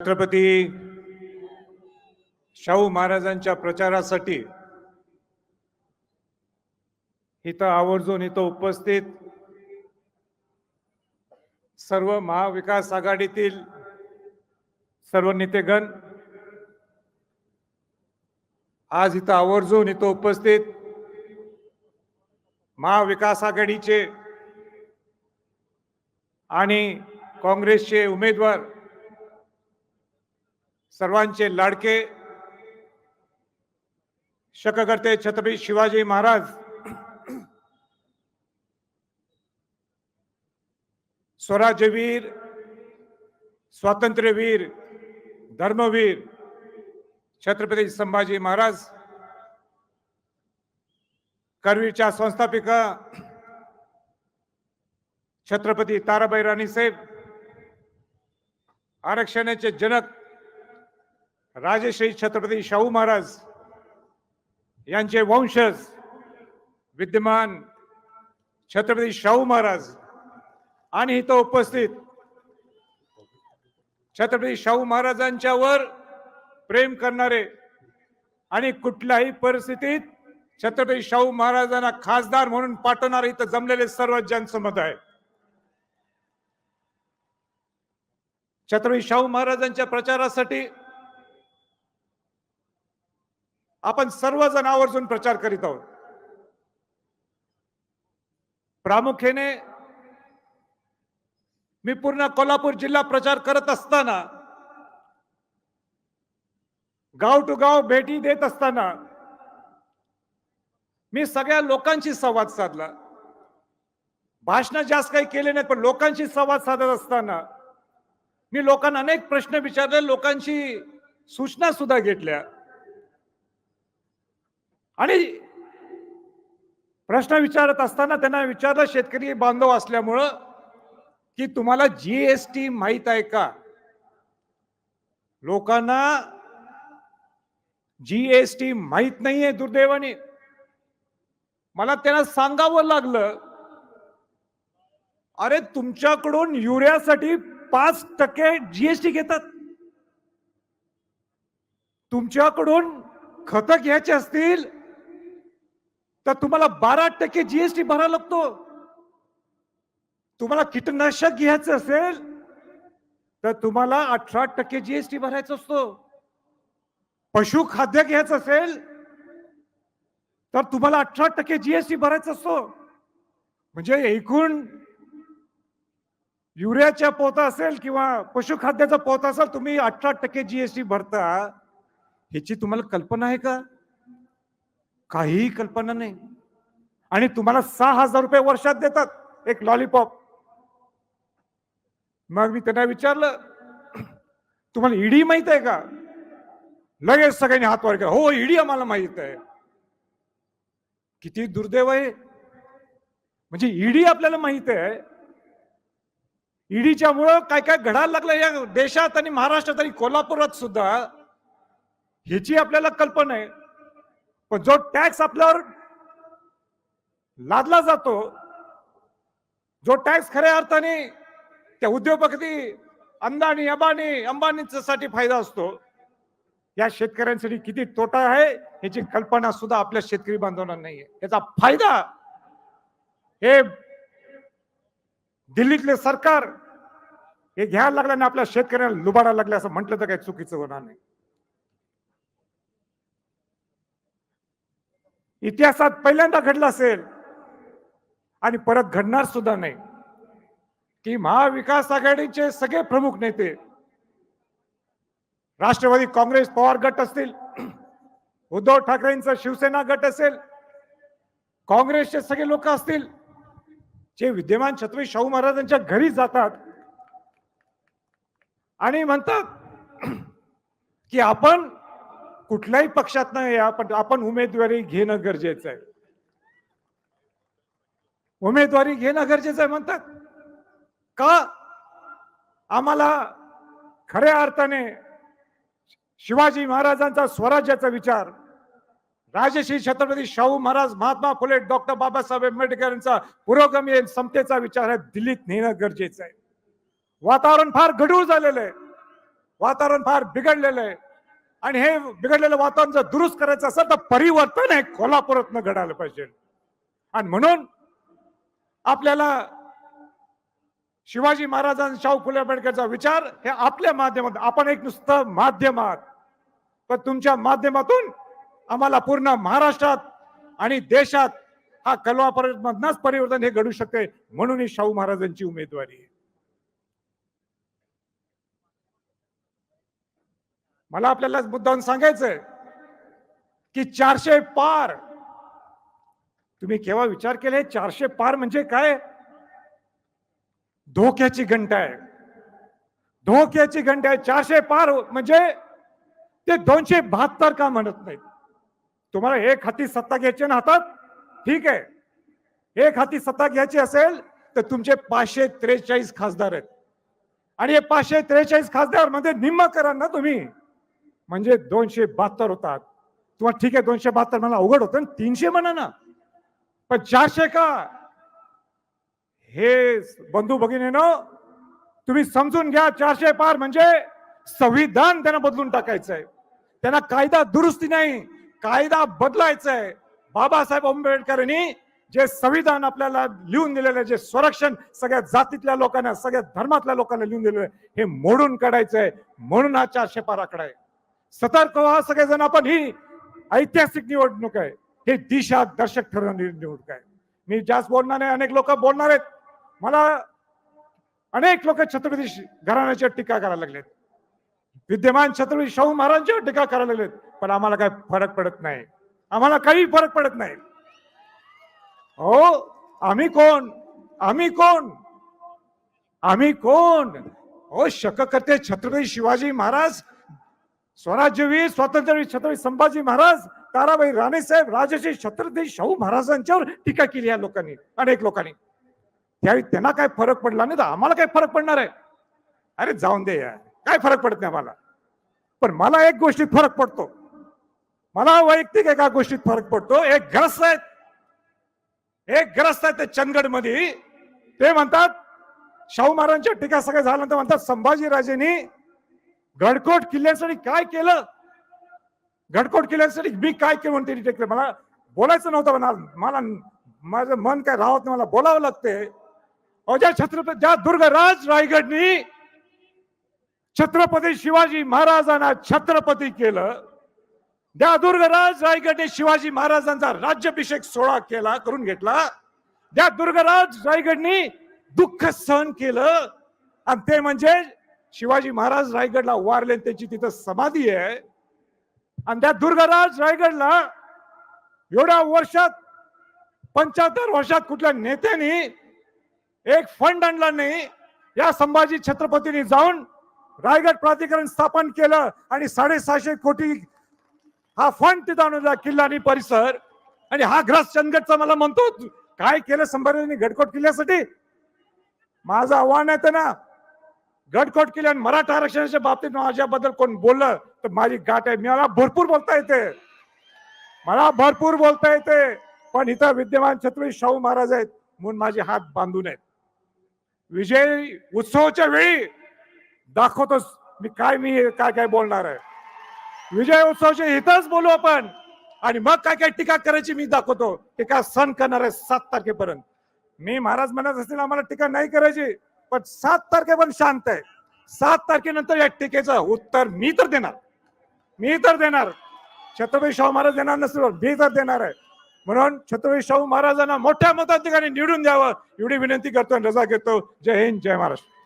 छत्रपती शाहू महाराजांच्या प्रचारासाठी इथं आवर्जून इथं उपस्थित सर्व महाविकास आघाडीतील सर्व नेतेगण आज इथं आवर्जून इथं उपस्थित महाविकास आघाडीचे आणि काँग्रेसचे उमेदवार सर्वांचे लाडके शककर्ते छत्रपती शिवाजी महाराज. स्वराज्यवीर स्वातंत्र्यवीर धर्मवीर छत्रपती संभाजी महाराज. करवीरच्या संस्थापिका छत्रपती ताराबाई राणी साहेब आरक्षणाचे जनक राजश्री छत्रपती शाहू महाराज यांचे वंशज विद्यमान छत्रपती शाहू महाराज. आणि इथं उपस्थित छत्रपती शाहू महाराजांच्यावर प्रेम करणारे आणि कुठल्याही परिस्थितीत छत्रपती शाहू महाराजांना खासदार म्हणून पाठवणारे इथं जमलेले सर्व जनसमत आहे छत्रपती शाहू महाराजांच्या प्रचारासाठी आपण सर्वजण आवर्जून प्रचार करीत आहोत. प्रामुख्याने मी पूर्ण कोल्हापूर जिल्हा प्रचार करत असताना गाव टू गाव भेटी देत असताना मी सगळ्या लोकांशी संवाद साधला. भाषण जास्त काही केले नाहीत पण लोकांशी संवाद साधत असताना मी लोकांना अनेक प्रश्न विचारले लोकांची सूचना सुद्धा घेतल्या. आणि प्रश्न विचारत असताना त्यांना विचारलं शेतकरी बांधव असल्यामुळं की तुम्हाला जीएसटी माहीत आहे का? लोकांना जीएसटी माहीत नाहीये दुर्दैवाने. मला त्यांना सांगावं लागलं अरे तुमच्याकडून युरियासाठी पाच टक्के जीएसटी घेतात. तुमच्याकडून खत घ्यायचे असतील तर तुम्हाला बारा टक्के जीएसटी भरावा लागतो. तुम्हाला कीटकनाशक घ्यायचं असेल तर तुम्हाला अठरा टक्के जीएसटी भरायचा असतो. पशुखाद्य घ्यायचं असेल तर तुम्हाला अठरा टक्के जीएसटी भरायचा असतो. म्हणजे एकूण युरियाच्या पोता असेल किंवा पशुखाद्याचा पोता असेल तुम्ही अठरा टक्के जीएसटी भरता ह्याची तुम्हाला कल्पना आहे का? काहीही कल्पना नाही. आणि तुम्हाला सहा हजार रुपये वर्षात देतात एक लॉलीपॉप मग मी त्यांना विचारलं तुम्हाला ईडी माहीत आहे का? लगेच सगळ्यांनी हात वर केला हो ईडी आम्हाला माहीत आहे. किती दुर्दैव आहे. म्हणजे ईडी आपल्याला माहीत आहे. ईडीच्या मुळे काय काय घडायला लागलं या देशात आणि महाराष्ट्रात आणि कोल्हापुरात सुद्धा ह्याची आपल्याला कल्पना आहे. पण जो टॅक्स आपल्यावर लादला जातो जो टॅक्स खऱ्या अर्थाने त्या उद्योगपती अंदानी अंबानी अंबानीसाठी फायदा असतो या शेतकऱ्यांसाठी किती तोटा आहे याची कल्पना सुद्धा आपल्या शेतकरी बांधवांना नाहीये. याचा फायदा हे दिल्लीतले सरकार हे घ्यायला लागल्याने आपल्या शेतकऱ्यांना लुबाडा लागले असं म्हटलं तर काही चुकीचं होणार नाही. इतिहासात पहिल्यांदा घडलं असेल. आणि परत घडणार सुद्धा नाही. की महाविकास आघाडीचे सगळे प्रमुख नेते राष्ट्रवादी काँग्रेस पवार गट असतील उद्धव ठाकरेंचा शिवसेना गट असेल काँग्रेसचे सगळे लोक असतील जे विद्यमान छत्रपती शाहू महाराजांच्या घरी जातात. आणि म्हणतात की आपण कुठल्याही पक्षात नाही आपण आपण उमेदवारी घेणं गरजेचं आहे. उमेदवारी घेणं गरजेचं आहे म्हणतात. का? आम्हाला खऱ्या अर्थाने शिवाजी महाराजांचा स्वराज्याचा विचार राजश्री छत्रपती शाहू महाराज महात्मा फुले डॉक्टर बाबासाहेब आंबेडकर यांचा पुरोगमी समतेचा विचार आहे दिल्लीत नेणं गरजेचं आहे. वातावरण फार गढूळ झालेलं आहे. वातावरण फार बिघडलेलं आहे. आणि हे बिघडलेलं वातावरण जर दुरुस्त करायचं असेल तर परिवर्तन हे कोल्हापुरातनं घडायला पाहिजे. आणि म्हणून आपल्याला शिवाजी महाराजांनी शाहू फुले आंबेडकरचा विचार हे आपल्या माध्यमातून आपण एक नुसतं माध्यम आहात. पण तुमच्या माध्यमातून आम्हाला पूर्ण महाराष्ट्रात आणि देशात हा कलवा मधनच परिवर्तन हे घडू शकते म्हणून ही शाहू महाराजांची उमेदवारी आहे. मला आपल्याला मुद्दाम सांगायचंय की चारशे पार. तुम्ही केव्हा विचार केले? चारशे पार म्हणजे काय? धोक्याची घंटा आहे धोक्याची घंटा आहे चारशे पार म्हणजे ते दोनशे बहात्तर का म्हणत नाहीत? तुम्हाला एक हाती सत्ता घ्यायची ना हातात? ठीक आहे. एक हाती सत्ता घ्यायची असेल तर तुमचे पाचशे त्रेचाळीस खासदार आहेत. आणि हे पाचशे त्रेचाळीस खासदार म्हणजे मध्ये निम्म करा ना तुम्ही. म्हणजे दोनशे बहात्तर होतात तुम्हाला ठीक आहे दोनशे बहात्तर मला अवघड होतं तीनशे म्हणा ना. पण चारशे का? हे बंधू भगिनीनं तुम्ही समजून घ्या चारशे पार म्हणजे संविधान त्यांना बदलून टाकायचंय. त्यांना कायदा दुरुस्ती नाही कायदा बदलायचा आहे बाबासाहेब आंबेडकरांनी जे संविधान आपल्याला लिहून दिलेलं आहे जे संरक्षण सगळ्या जातीतल्या लोकांना सगळ्या धर्मातल्या लोकांना लिहून दिलेलं आहे हे मोडून काढायचंय. म्हणून हा चारशे पार आकडा आहे. सतर्क व्हा सगळेजण आपण ही ऐतिहासिक निवडणूक आहे. हे दिशा दर्शक ठरवणारी निवडणूक आहे. मी जास्त बोलणार नाही अनेक लोक बोलणार आहेत. मला अनेक लोक छत्रपती घराण्याच्या टीका करायला लागलेत. विद्यमान छत्रपती शाहू महाराजांच्यावर टीका करायला लागलेत. पण आम्हाला काय फरक पडत नाही. आम्हाला काही फरक पडत नाही. हो आम्ही कोण? आम्ही कोण? आम्ही कोण? हो शक करते छत्रपती शिवाजी महाराज स्वराज्यवीर स्वातंत्र्यवीर छत्रपती संभाजी महाराज ताराबाई राणेसाहेब राजश्री छत्रपती शाहू महाराजांच्यावर टीका केली या लोकांनी अनेक लोकांनी. त्यावेळी त्यांना काय फरक पडला नाही तर आम्हाला काय फरक पडणार आहे? अरे जाऊन दे यार. काय फरक पडत नाही आम्हाला? पण मला एक गोष्टीत फरक पडतो. मला वैयक्तिक एका गोष्टीत फरक पडतो. एक ग्रस्त आहेत. एक ग्रस्त आहेत ते चंदगडमध्ये ते म्हणतात शाहू महाराजांच्या टीका सगळ्या झाल्यानंतर म्हणतात संभाजीराजेंनी गडकोट किल्ल्यासाठी काय केलं? गडकोट किल्ल्यासाठी मी काय केलं म्हणते टेकले मला बोलायचं नव्हतं म्हणा मला माझं मन काय राहत नाही मला बोलावं लागते अहो, ज्या छत्रपती ज्या दुर्गराज रायगडनी छत्रपती शिवाजी महाराजांना छत्रपती केलं त्या दुर्गराज रायगडने शिवाजी महाराजांचा राज्याभिषेक सोहळा केला करून घेतला. त्या दुर्गराज रायगडनी दुःख सहन केलं. आणि ते म्हणजे शिवाजी महाराज रायगडला वारले आणि त्याची तिथं समाधी आहे. आणि त्या दुर्गराज रायगडला एवढ्या वर्षात पंच्याहत्तर वर्षात कुठल्या नेत्याने एक फंड आणला नाही. या संभाजी छत्रपतींनी जाऊन रायगड प्राधिकरण स्थापन केलं आणि साडेसहाशे कोटी हा फंड तिथं आणला किल्ला आणि परिसर. आणि हा ग्रास चंदगडचा मला म्हणतो काय केलं संभाजींनी गडकोट किल्ल्यासाठी? माझं आव्हान आहे ना गडकोट केली आणि मराठा आरक्षणाच्या बाबतीत माझ्याबद्दल कोण बोललं तर माझी गाठ आहे. मला भरपूर बोलता येते. मला भरपूर बोलता येते. पण इथं विद्यमान छत्रपती शाहू महाराज आहेत म्हणून माझे हात बांधून आहेत. विजय उत्सवाच्या वेळी दाखवतोच मी काय मी काय काय बोलणार आहे. विजय उत्सवाच्या इथंच बोलू आपण. आणि मग काय काय टीका करायची मी दाखवतो. टीका सण करणार आहे सात तारखेपर्यंत. मी महाराज म्हणत असतील आम्हाला टीका नाही करायची. पण सात तारखेपर्यंत शांत आहे. सात तारखेनंतर या टीकेचं उत्तर मी तर देणार. मी तर देणार. छत्रपती शाहू महाराज देणार नसेल मी तर देणार आहे. म्हणून छत्रपती शाहू महाराजांना मोठ्या मताधिकारी निवडून द्यावं एवढी विनंती करतो रजा घेतो. जय हिंद जय महाराष्ट्र.